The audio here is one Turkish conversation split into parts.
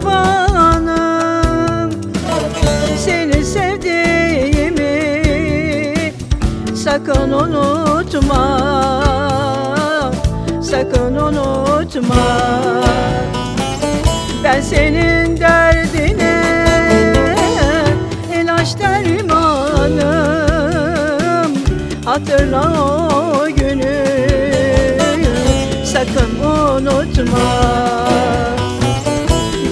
kurbanım. Seni sevdiğimi sakın unutma. Sakın unutma. Ben senin derdine ilaç dermanım. Hatırla o günü sakın unutma.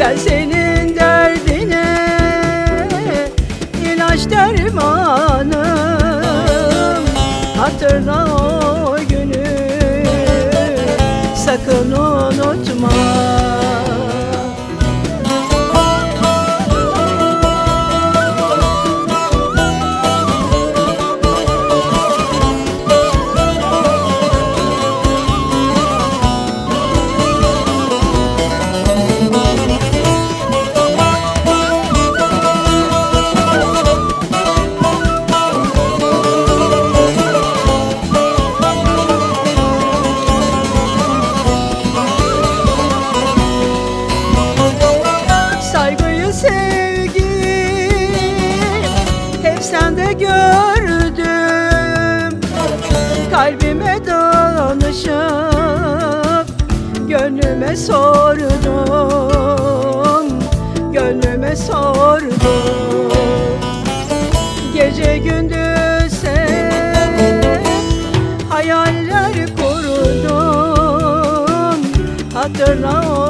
Ben senin derdine. İlaç dermanım Hatırla gördüm. Kalbime danışıp gönlüme sordum. Gönlüme sordum. Gece gündüz sen hayaller kurdum Hatırla o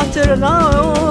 Hatırla o